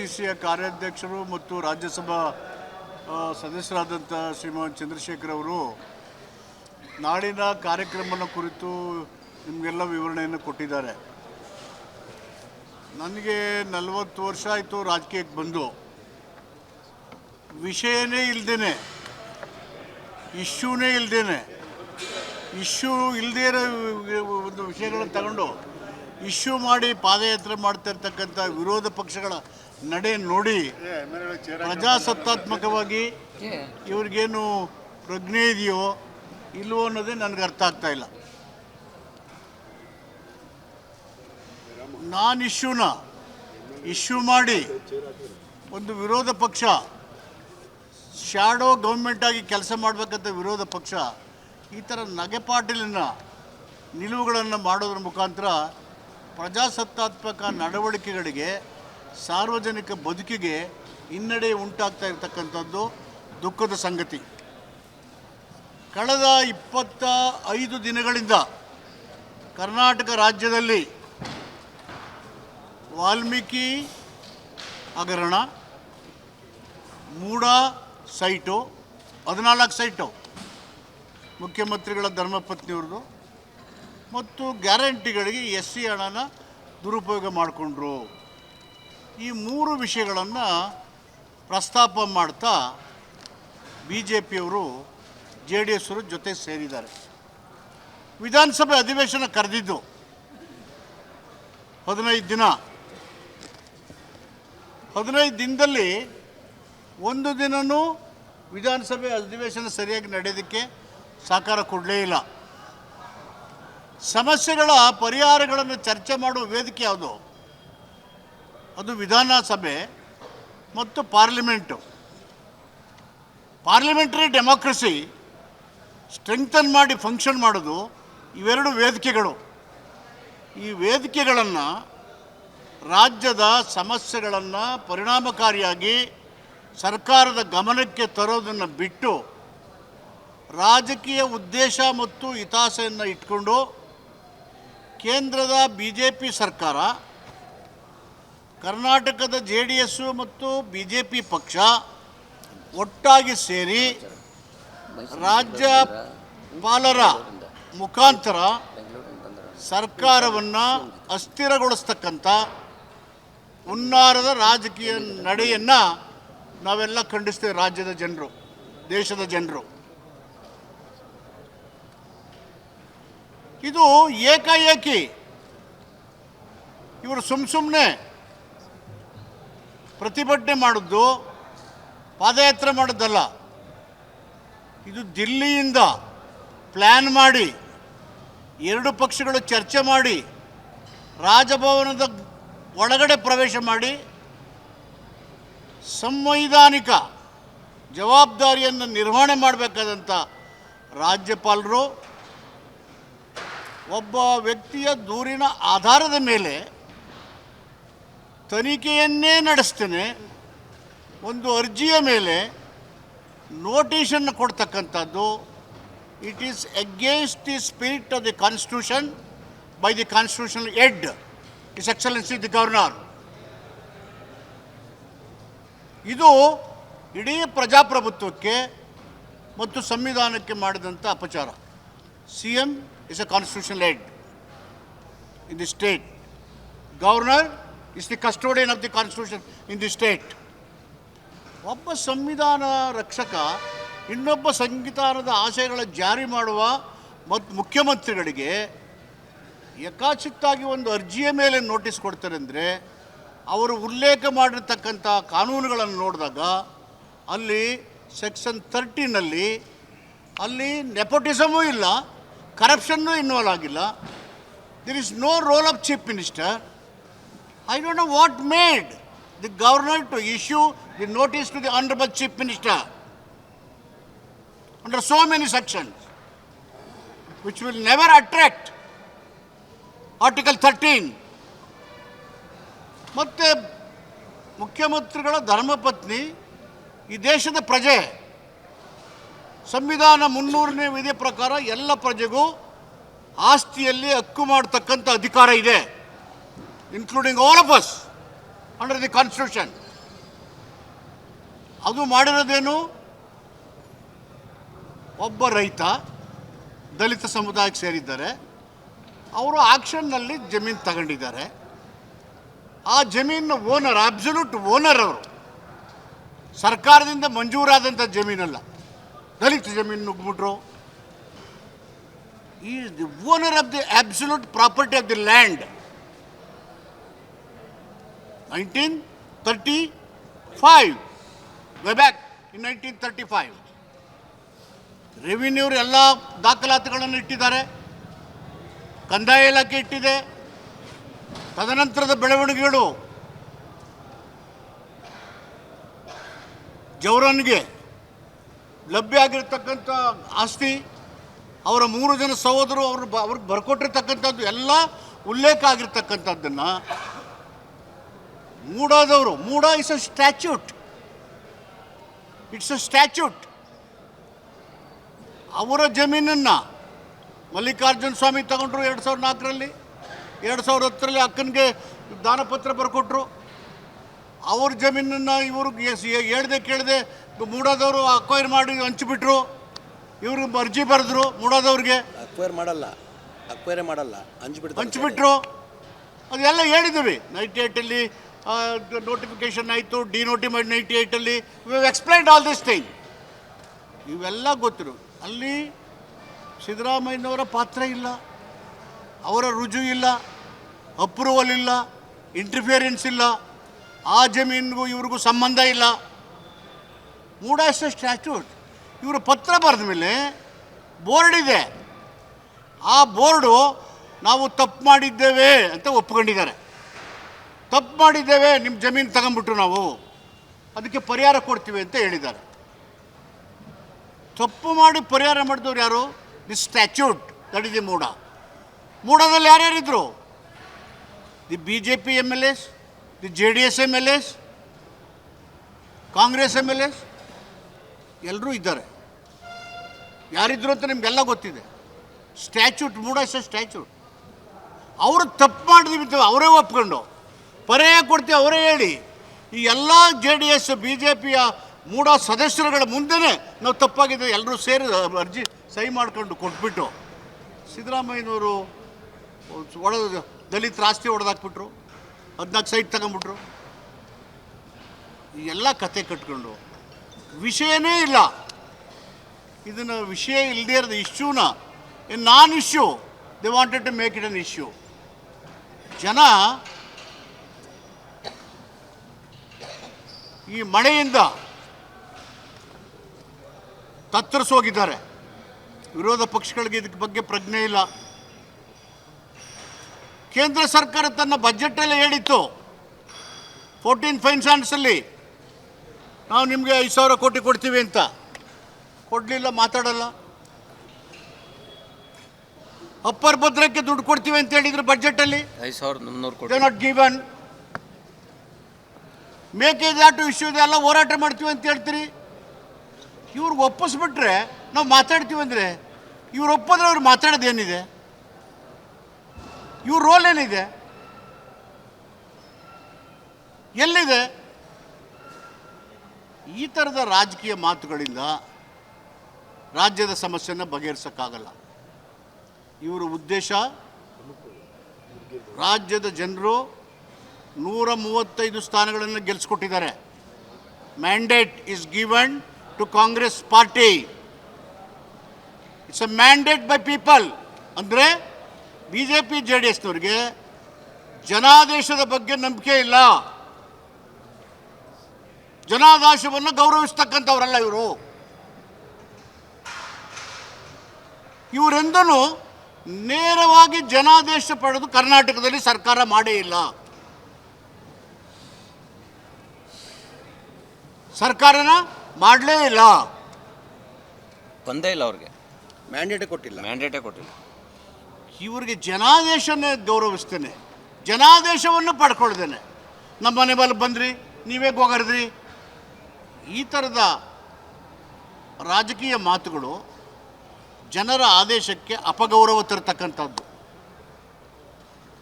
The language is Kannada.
ಸಿಸಿಯ ಕಾರ್ಯಾಧ್ಯಕ್ಷರು ಮತ್ತು ರಾಜ್ಯಸಭಾ ಸದಸ್ಯರಾದಂಥ ಶ್ರೀಮಾನ್ ಚಂದ್ರಶೇಖರ್ ಅವರು ನಾಡಿನ ಕಾರ್ಯಕ್ರಮನ ಕುರಿತು ನಿಮಗೆಲ್ಲ ವಿವರಣೆಯನ್ನು ಕೊಟ್ಟಿದ್ದಾರೆ. ನನಗೆ ನಲವತ್ತು ವರ್ಷ ಆಯಿತು ರಾಜಕೀಯಕ್ಕೆ ಬಂದು. ವಿಷಯನೇ ಇಲ್ದೇನೆ, ಇಶ್ಯೂನೇ ಇಲ್ದೇನೆ, ಇಶ್ಯೂ ಇಲ್ಲದೇ ಇರೋ ಒಂದು ವಿಷಯಗಳನ್ನು ತಗೊಂಡು, ಇಶ್ಯೂ ಮಾಡಿ ಪಾದಯಾತ್ರೆ ಮಾಡ್ತಾ ಇರ್ತಕ್ಕಂಥ ವಿರೋಧ ಪಕ್ಷಗಳ ನಡೆ ನೋಡಿ ಪ್ರಜಾಸತ್ತಾತ್ಮಕವಾಗಿ ಇವ್ರಿಗೇನು ಪ್ರಜ್ಞೆ ಇದೆಯೋ ಇಲ್ವೋ ಅನ್ನೋದೇ ನನಗೆ ಅರ್ಥ ಆಗ್ತಾ ಇಲ್ಲ. ನಾನು ಇಶ್ಯೂನ ಇಶ್ಯೂ ಮಾಡಿ ಒಂದು ವಿರೋಧ ಪಕ್ಷ ಶ್ಯಾಡೋ ಗೌರ್ಮೆಂಟಾಗಿ ಕೆಲಸ ಮಾಡಬೇಕಂತ ವಿರೋಧ ಪಕ್ಷ ಈ ಥರ ನಗೆಪಾಟಲಿನ ನಿಲುವುಗಳನ್ನು ಮಾಡೋದ್ರ ಮುಖಾಂತರ ಪ್ರಜಾಸತ್ತಾತ್ಮಕ ನಡವಳಿಕೆಗಳಿಗೆ ಸಾರ್ವಜನಿಕ ಬದುಕಿಗೆ ಹಿನ್ನಡೆ ಉಂಟಾಗ್ತಾ ಇರತಕ್ಕಂಥದ್ದು ದುಃಖದ ಸಂಗತಿ. ಕಳೆದ ಇಪ್ಪತ್ತ ಐದು ದಿನಗಳಿಂದ ಕರ್ನಾಟಕ ರಾಜ್ಯದಲ್ಲಿ ವಾಲ್ಮೀಕಿ ಹಗರಣ, ಮೂಡ ಸೈಟು, ಹದಿನಾಲ್ಕು ಸೈಟು, ಮುಖ್ಯಮಂತ್ರಿಗಳ ಧರ್ಮಪತ್ನಿಯವ್ರದ್ದು ಮತ್ತು ಗ್ಯಾರಂಟಿಗಳಿಗೆ ಎಸ್ ಸಿ ಹಣನ ದುರುಪಯೋಗ ಮಾಡಿಕೊಂಡ್ರು. ಈ ಮೂರು ವಿಷಯಗಳನ್ನು ಪ್ರಸ್ತಾಪ ಮಾಡ್ತಾ ಬಿ ಜೆ ಪಿಯವರು ಜೆ ಡಿ ಎಸ್ ಜೊತೆ ಸೇರಿದ್ದಾರೆ. ವಿಧಾನಸಭೆ ಅಧಿವೇಶನ ಕರೆದಿದ್ದು ಹದಿನೈದು ದಿನ. ಹದಿನೈದು ದಿನದಲ್ಲಿ ಒಂದು ದಿನವೂ ವಿಧಾನಸಭೆ ಅಧಿವೇಶನ ಸರಿಯಾಗಿ ನಡೆಯೋದಕ್ಕೆ ಸಹಕಾರ ಕೊಡಲೇ ಇಲ್ಲ. ಸಮಸ್ಯೆಗಳ ಪರಿಹಾರಗಳನ್ನು ಚರ್ಚೆ ಮಾಡುವ ವೇದಿಕೆ ಯಾವುದು? ಅದು ವಿಧಾನಸಭೆ ಮತ್ತು ಪಾರ್ಲಿಮೆಂಟು. ಪಾರ್ಲಿಮೆಂಟರಿ ಡೆಮೋಕ್ರಸಿ ಸ್ಟ್ರೆಂಗ್ತನ್ ಮಾಡಿ ಫಂಕ್ಷನ್ ಮಾಡೋದು ಇವೆರಡು ವೇದಿಕೆಗಳು. ಈ ವೇದಿಕೆಗಳನ್ನು ರಾಜ್ಯದ ಸಮಸ್ಯೆಗಳನ್ನು ಪರಿಣಾಮಕಾರಿಯಾಗಿ ಸರ್ಕಾರದ ಗಮನಕ್ಕೆ ತರೋದನ್ನು ಬಿಟ್ಟು ರಾಜಕೀಯ ಉದ್ದೇಶ ಮತ್ತು ಹಿತಾಸೆಯನ್ನು ಇಟ್ಕೊಂಡು ಕೇಂದ್ರದ ಬಿ ಜೆ ಪಿ ಸರ್ಕಾರ ಕರ್ನಾಟಕದ ಜೆ ಡಿ ಎಸ್ಸು ಮತ್ತು ಬಿ ಜೆ ಪಿ ಪಕ್ಷ ಒಟ್ಟಾಗಿ ಸೇರಿ ರಾಜ್ಯ ಪಾಲರ ಮುಖಾಂತರ ಸರ್ಕಾರವನ್ನು ಅಸ್ಥಿರಗೊಳಿಸ್ತಕ್ಕಂಥ ಹುನ್ನಾರದ ರಾಜಕೀಯ ನಡೆಯನ್ನು ನಾವೆಲ್ಲ ಖಂಡಿಸ್ತೇವೆ ರಾಜ್ಯದ ಜನರು, ದೇಶದ ಜನರು. ಇದು ಏಕಾಏಕಿ ಇವರು ಸುಮ್ಮ ಸುಮ್ಮನೆ ಪ್ರತಿಭಟನೆ ಮಾಡಿದ್ದು, ಪಾದಯಾತ್ರೆ ಮಾಡೋದಲ್ಲ. ಇದು ದಿಲ್ಲಿಯಿಂದ ಪ್ಲ್ಯಾನ್ ಮಾಡಿ, ಎರಡು ಪಕ್ಷಗಳು ಚರ್ಚೆ ಮಾಡಿ, ರಾಜಭವನದ ಒಳಗಡೆ ಪ್ರವೇಶ ಮಾಡಿ, ಸಂವೈಧಾನಿಕ ಜವಾಬ್ದಾರಿಯನ್ನು ನಿರ್ವಹಣೆ ಮಾಡಬೇಕಾದಂಥ ರಾಜ್ಯಪಾಲರು, ಒಬ್ಬ ವ್ಯಕ್ತಿಯ ದೂರಿನ ಆಧಾರದ ಮೇಲೆ ತನಿಖೆಯನ್ನೇ ನಡೆಸ್ತೇನೆ. ಒಂದು ಅರ್ಜಿಯ ಮೇಲೆ ನೋಟಿಷನ್ನು ಕೊಡ್ತಕ್ಕಂಥದ್ದು. It is against the spirit of the constitution by the constitutional head his excellency the governor ಇದು ಇಡೀ ಪ್ರಜಾಪ್ರಭುತ್ವಕ್ಕೆ ಮತ್ತು ಸಂವಿಧಾನಕ್ಕೆ ಮಾಡಿದಂಥ ಅಪಚಾರ. C M is a constitutional head in the state governor is the custodian of the constitution in the state ಒಬ್ಬ ಸಂವಿಧಾನ ರಕ್ಷಕ ಇನ್ನೊಬ್ಬ ಸಂವಿಧಾನದ ಆಶಯಗಳ ಜಾರಿ ಮಾಡುವ ಮತ್ತು ಮುಖ್ಯಮಂತ್ರಿಗಳಿಗೆ ಯಥಾಚಿತ್ತಾಗಿ ಒಂದು ಅರ್ಜಿಯ ಮೇಲೆ ನೋಟಿಸ್ ಕೊಡ್ತಾರೆ ಅಂದರೆ ಅವರು ಉಲ್ಲೇಖ ಮಾಡಿರ್ತಕ್ಕಂಥ ಕಾನೂನುಗಳನ್ನು ನೋಡಿದಾಗ ಅಲ್ಲಿ ಸೆಕ್ಷನ್ ತರ್ಟೀನಲ್ಲಿ ಅಲ್ಲಿ ನೆಪೋಟಿಸಮೂ ಇಲ್ಲ ಕರಪ್ಷನ್ನೂ ಇನ್ವಾಲ್ವ್ ಆಗಿಲ್ಲ. There is no role of chief minister I don't know what made the governor to issue the notice to the honourable chief minister under so many sections which will never attract article thirteen ಮತ್ತು ಮುಖ್ಯಮಂತ್ರಿಗಳ ಧರ್ಮಪತ್ನಿ ಈ ದೇಶದ ಪ್ರಜೆ, ಸಂವಿಧಾನ ಮುನ್ನೂರನೇ ವಿಧಿ ಪ್ರಕಾರ ಎಲ್ಲ ಪ್ರಜೆಗೂ ಆಸ್ತಿಯಲ್ಲಿ ಹಕ್ಕು ಮಾಡತಕ್ಕಂಥ ಅಧಿಕಾರ ಇದೆ. Including all of us under the constitution ಅದು ಮಾಡಿರೋದೇನು? ಒಬ್ಬ ರೈತ, ದಲಿತ ಸಮುದಾಯಕ್ಕೆ ಸೇರಿದ್ದಾರೆ. ಅವರು ಆಕ್ಷನ್ನಲ್ಲಿ ಜಮೀನು ತಗೊಂಡಿದ್ದಾರೆ. ಆ ಜಮೀನಿನ ಓನರ್ ಅಬ್ಸಲ್ಯೂಟ್ ಓನರ್ ಅವರು. ಸರ್ಕಾರದಿಂದ ಮಂಜೂರಾದಂಥ ಜಮೀನಲ್ಲ. ದಲಿತ ಜಮೀನು ನುಗ್ಬಿಟ್ರು. ಈ the owner of the absolute property of the land nineteen thirty five in back in nineteen thirty five ರೆವಿನ್ಯೂರು ಎಲ್ಲ ದಾಖಲಾತಿಗಳನ್ನು ಇಟ್ಟಿದ್ದಾರೆ. ಕಂದಾಯ ಇಲಾಖೆ ಇಟ್ಟಿದೆ. ತದನಂತರದ ಬೆಳವಣಿಗೆಗಳು ಜವರನ್ಗೆ ಲಭ್ಯ ಆಗಿರತಕ್ಕಂಥ ಆಸ್ತಿ, ಅವರ ಮೂರು ಜನ ಸಹೋದರು ಅವರು ಅವ್ರಿಗೆ ಬರ್ಕೊಟ್ಟಿರ್ತಕ್ಕಂಥದ್ದು ಎಲ್ಲ ಉಲ್ಲೇಖ ಆಗಿರ್ತಕ್ಕಂಥದ್ದನ್ನು ಮೂಡಾದವರು ಮೂಡೋ is a statute it's a statute ಅವರ ಜಮೀನನ್ನು ಮಲ್ಲಿಕಾರ್ಜುನ ಸ್ವಾಮಿ ತಗೊಂಡ್ರು ಎರಡು ಸಾವಿರದ ನಾಲ್ಕರಲ್ಲಿ ಎರಡು ಸಾವಿರದ ಹತ್ತರಲ್ಲಿ ಅಕ್ಕನಿಗೆ ದಾನಪತ್ರ ಬರ್ಕೊಟ್ರು. ಅವ್ರ ಜಮೀನನ್ನು ಇವರು ಹೇಳ್ದೆ ಕೇಳದೆ ಮೂಡೋದವರು ಅಕ್ವೈರ್ ಮಾಡಿ ಹಂಚಿಬಿಟ್ರು. ಇವ್ರಿಗೆ ಅರ್ಜಿ ಬರೆದ್ರು ಮೂಡೋದವ್ರಿಗೆ. ಅಕ್ವೈರ್ ಮಾಡಲ್ಲ ಅಕ್ವೈರೇ ಮಾಡಲ್ಲ ಹಂಚ್ಬಿಟ್ಟು ಹಂಚಿಬಿಟ್ರು. ಅದೆಲ್ಲ ಹೇಳಿದ್ದೀವಿ. ನೈಟ್ ಏಯ್ಟಲ್ಲಿ ನೋಟಿಫಿಕೇಶನ್ ಆಯಿತು denotified ninety ಏಯ್ಟಲ್ಲಿ we explained all this thing ಇವೆಲ್ಲ ಗೊತ್ತಿರು. ಅಲ್ಲಿ ಸಿದ್ದರಾಮಯ್ಯನವರ ಪಾತ್ರ ಇಲ್ಲ. ಅವರ ರುಜು ಇಲ್ಲ. ಅಪ್ರೂವಲ್ ಇಲ್ಲ. ಇಂಟರ್ಫಿಯರೆನ್ಸ್ ಇಲ್ಲ. ಆ ಜಮೀನಿಗೂ ಇವ್ರಿಗೂ ಸಂಬಂಧ ಇಲ್ಲ. ಮೂಡಾಸ್ ಸ್ಟ್ಯಾಚ್ಯೂಟ್ ಇವರು ಪತ್ರ ಬರೆದ ಮೇಲೆ ಬೋರ್ಡ್ ಇದೆ. ಆ ಬೋರ್ಡು ನಾವು ತಪ್ಪು ಮಾಡಿದ್ದೇವೆ ಅಂತ ಒಪ್ಕೊಂಡಿದ್ದಾರೆ ತಪ್ಪು ಮಾಡಿದ್ದೇವೆ ನಿಮ್ಮ ಜಮೀನು ತಗೊಂಬಿಟ್ರು ನಾವು. ಅದಕ್ಕೆ ಪರಿಹಾರ ಕೊಡ್ತೀವಿ ಅಂತ ಹೇಳಿದ್ದಾರೆ. ತಪ್ಪು ಮಾಡಿ ಪರಿಹಾರ ಮಾಡಿದವ್ರು ಯಾರು? The statute that is the MUDA ಮೂಡದಲ್ಲಿ ಯಾರ್ಯಾರಿದ್ರು the B J P M L S the J D S M L S Congress M L S ಎಲ್ಲರೂ ಇದ್ದಾರೆ. ಯಾರಿದ್ರು ಅಂತ ನಿಮಗೆಲ್ಲ ಗೊತ್ತಿದೆ. ಸ್ಟ್ಯಾಚ್ಯೂಟ್ ಮೂಡ ಇಸ್ ಸ್ಟ್ಯಾಚ್ಯೂಟ್ ಅವರು ತಪ್ಪು ಮಾಡಿದ್ವಿ ಅವರೇ ಒಪ್ಕೊಂಡು. ಪರಿಹಾರ ಕೊಡ್ತೀವಿ ಅವರೇ ಹೇಳಿ. ಈ ಎಲ್ಲ J D S, B J ಪಿಯ ಮೂಡ ಸದಸ್ಯರುಗಳ ಮುಂದೆನೇ ನಾವು ತಪ್ಪಾಗಿದೆ ಎಲ್ಲರೂ ಸೇರಿ ಅರ್ಜಿ ಸಹಿ ಮಾಡ್ಕೊಂಡು ಕೊಟ್ಬಿಟ್ಟು. ಸಿದ್ದರಾಮಯ್ಯನವರು ಒಡ ದಲಿತ ಆಸ್ತಿ ಒಡೆದಾಕ್ಬಿಟ್ರು, ಹದಿನಾಲ್ಕು ಸೈಟ್ ತಗೊಂಬಿಟ್ರು. ಈ ಎಲ್ಲ ಕತೆ ಕಟ್ಕೊಂಡು. ವಿಷಯನೇ ಇಲ್ಲ. ಇದನ್ನು ವಿಷಯ ಇಲ್ಲದೇ ಇರೋದು ಇಶ್ಯೂನ non issue, they wanted to make it an issue. ಜನ ಈ ಮಳೆಯಿಂದ ತತ್ತರಿಸೋಗಿದ್ದಾರೆ. ವಿರೋಧ ಪಕ್ಷಗಳಿಗೆ ಇದಕ್ಕೆ ಬಗ್ಗೆ ಪ್ರಜ್ಞೆ ಇಲ್ಲ. ಕೇಂದ್ರ ಸರ್ಕಾರ ತನ್ನ ಬಜೆಟಲ್ಲಿ ಹೇಳಿತ್ತು. ಫೋರ್ಟೀನ್ ಫೈನಾನ್ಸಲ್ಲಿ ನಾವು ನಿಮಗೆ ಐದು ಸಾವಿರ ಕೋಟಿ ಕೊಡ್ತೀವಿ ಅಂತ. ಕೊಡಲಿಲ್ಲ ಮಾತಾಡಲ್ಲ. ಅಪ್ಪರ್ ಭದ್ರಕ್ಕೆ ದುಡ್ಡು ಕೊಡ್ತೀವಿ ಅಂತ ಹೇಳಿದ್ರು ಬಜೆಟಲ್ಲಿ ಐದು ಸಾವಿರದ ಮುನ್ನೂರು ನಾಟ್ ಗಿವನ್ ಮೇಕೆದಾಟು ಎಲ್ಲ ಹೋರಾಟ ಮಾಡ್ತೀವಿ ಅಂತ ಹೇಳ್ತೀರಿ? ಇವ್ರಿಗೆ ಒಪ್ಪಿಸ್ಬಿಟ್ರೆ ನಾವು ಮಾತಾಡ್ತೀವಿ ಅಂದರೆ ಇವ್ರು ಒಪ್ಪಿದ್ರೆ ಅವ್ರು ಮಾತಾಡೋದೇನಿದೆ ಇವ್ರ ರೋಲ್ ಏನಿದೆ? ಎಲ್ಲಿದೆ? ಈ ಥರದ ರಾಜಕೀಯ ಮಾತುಗಳಿಂದ ರಾಜ್ಯದ ಸಮಸ್ಯೆನ ಬಗೆಹರಿಸೋಕ್ಕಾಗಲ್ಲ. ಇವರ ಉದ್ದೇಶ ರಾಜ್ಯದ ಜನರು ನೂರ ಮೂವತ್ತೈದು ಸ್ಥಾನಗಳನ್ನು ಗೆಲ್ಲಿಸ್ಕೊಟ್ಟಿದ್ದಾರೆ mandate is given to Congress party it's a mandate by people ಅಂದರೆ B J P J D ಎಸ್ನವ್ರಿಗೆ ಜನಾದೇಶದ ಬಗ್ಗೆ ನಂಬಿಕೆ ಇಲ್ಲ. ಜನಾದೇಶವನ್ನು ಗೌರವಿಸ್ತಕ್ಕಂಥವ್ರಲ್ಲ ಇವರು. ಇವರೆಂದೂ ನೇರವಾಗಿ ಜನಾದೇಶ ಪಡೆದು ಕರ್ನಾಟಕದಲ್ಲಿ ಸರ್ಕಾರ ಮಾಡೇ ಇಲ್ಲ. ಸರ್ಕಾರನ ಮಾಡಲೇ ಇಲ್ಲ. ಬಂದೇ ಇಲ್ಲ ಅವ್ರಿಗೆ. ಮ್ಯಾಂಡೇಟೇ ಕೊಟ್ಟಿಲ್ಲ. ಮ್ಯಾಂಡೇಟೇ ಕೊಟ್ಟಿಲ್ಲ. ಇವರಿಗೆ ಜನಾದೇಶನೇ ಗೌರವಿಸ್ತೇನೆ. ಜನಾದೇಶವನ್ನು ಪಡ್ಕೊಳ್ತೇನೆ. ನಮ್ಮ ಮನೆ ಬಲ್ಲಿ ಬಂದ್ರಿ ನೀವೇ ಹೋಗರ್ದ್ರಿ ಈ ಥರದ ರಾಜಕೀಯ ಮಾತುಗಳು ಜನರ ಆದೇಶಕ್ಕೆ ಅಪಗೌರವ ತರತಕ್ಕಂಥದ್ದು.